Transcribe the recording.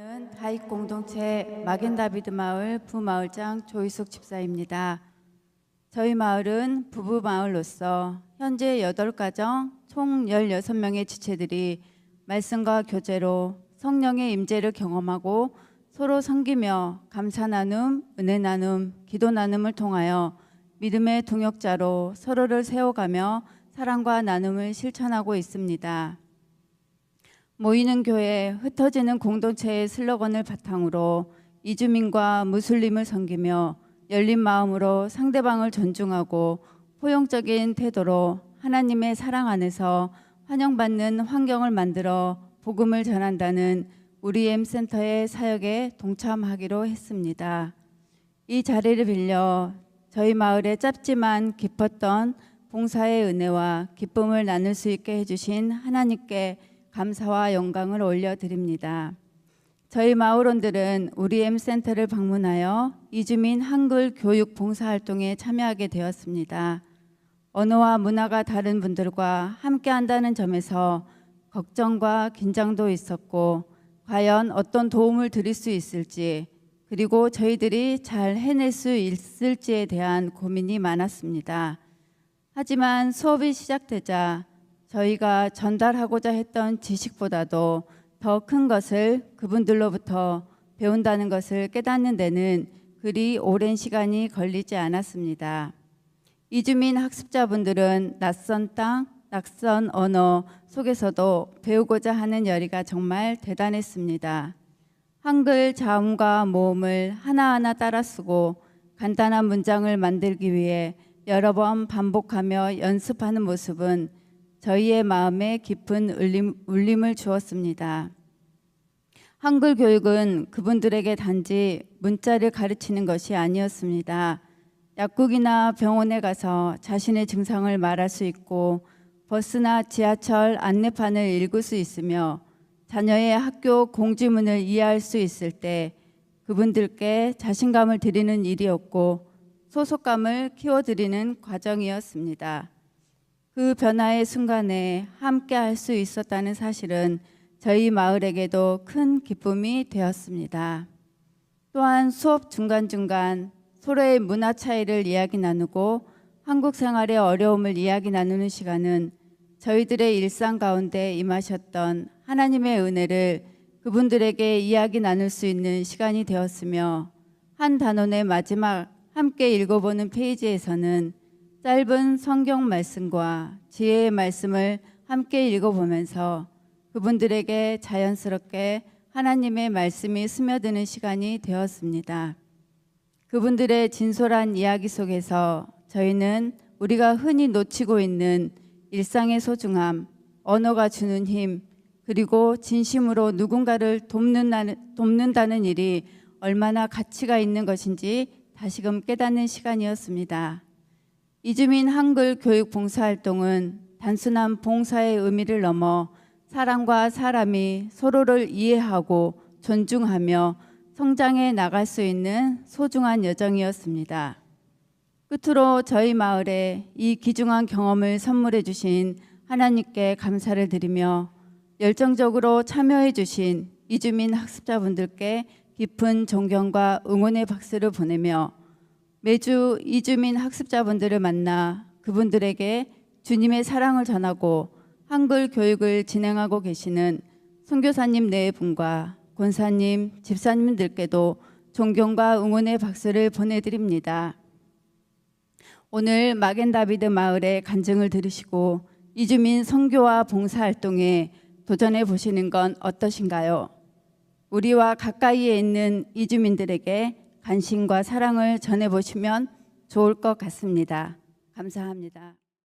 저는 다익 공동체 마겐다비드 마을 부마을장 조희숙 집사입니다. 저희 마을은 부부 마을로서 현재 8가정 총 16명의 지체들이 말씀과 교제로 성령의 임재를 경험하고 서로 섬기며 감사 나눔, 은혜 나눔, 기도 나눔을 통하여 믿음의 동역자로 서로를 세워가며 사랑과 나눔을 실천하고 있습니다. 모이는 교회, 흩어지는 공동체의 슬로건을 바탕으로 이주민과 무슬림을 섬기며 열린 마음으로 상대방을 존중하고 포용적인 태도로 하나님의 사랑 안에서 환영받는 환경을 만들어 복음을 전한다는 우리 M센터의 사역에 동참하기로 했습니다. 이 자리를 빌려 저희 마을에 짧지만 깊었던 봉사의 은혜와 기쁨을 나눌 수 있게 해주신 하나님께 감사와 영광을 올려드립니다. 저희 마을원들은 우리 M센터를 방문하여 이주민 한글 교육 봉사 활동에 참여하게 되었습니다. 언어와 문화가 다른 분들과 함께 한다는 점에서 걱정과 긴장도 있었고 과연 어떤 도움을 드릴 수 있을지 그리고 저희들이 잘 해낼 수 있을지에 대한 고민이 많았습니다. 하지만 수업이 시작되자 저희가 전달하고자 했던 지식보다도 더 큰 것을 그분들로부터 배운다는 것을 깨닫는 데는 그리 오랜 시간이 걸리지 않았습니다. 이주민 학습자분들은 낯선 땅, 낯선 언어 속에서도 배우고자 하는 열의가 정말 대단했습니다. 한글 자음과 모음을 하나하나 따라 쓰고 간단한 문장을 만들기 위해 여러 번 반복하며 연습하는 모습은 저희의 마음에 깊은 울림, 울림을 주었습니다. 한글 교육은 그분들에게 단지 문자를 가르치는 것이 아니었습니다. 약국이나 병원에 가서 자신의 증상을 말할 수 있고 버스나 지하철 안내판을 읽을 수 있으며 자녀의 학교 공지문을 이해할 수 있을 때 그분들께 자신감을 드리는 일이었고 소속감을 키워드리는 과정이었습니다. 그 변화의 순간에 함께 할 수 있었다는 사실은 저희 마을에게도 큰 기쁨이 되었습니다. 또한 수업 중간중간 서로의 문화 차이를 이야기 나누고 한국 생활의 어려움을 이야기 나누는 시간은 저희들의 일상 가운데 임하셨던 하나님의 은혜를 그분들에게 이야기 나눌 수 있는 시간이 되었으며 한 단원의 마지막 함께 읽어보는 페이지에서는 짧은 성경 말씀과 지혜의 말씀을 함께 읽어보면서 그분들에게 자연스럽게 하나님의 말씀이 스며드는 시간이 되었습니다. 그분들의 진솔한 이야기 속에서 저희는 우리가 흔히 놓치고 있는 일상의 소중함, 언어가 주는 힘, 그리고 진심으로 누군가를 돕는다는, 일이 얼마나 가치가 있는 것인지 다시금 깨닫는 시간이었습니다. 이주민 한글 교육 봉사활동은 단순한 봉사의 의미를 넘어 사람과 사람이 서로를 이해하고 존중하며 성장해 나갈 수 있는 소중한 여정이었습니다. 끝으로 저희 마을에 이 귀중한 경험을 선물해 주신 하나님께 감사를 드리며 열정적으로 참여해 주신 이주민 학습자분들께 깊은 존경과 응원의 박수를 보내며 매주 이주민 학습자분들을 만나 그분들에게 주님의 사랑을 전하고 한글 교육을 진행하고 계시는 선교사님 네 분과 권사님, 집사님들께도 존경과 응원의 박수를 보내드립니다. 오늘 마겐다비드 마을의 간증을 들으시고 이주민 선교와 봉사활동에 도전해 보시는 건 어떠신가요? 우리와 가까이에 있는 이주민들에게 관심과 사랑을 전해 보시면 좋을 것 같습니다. 감사합니다.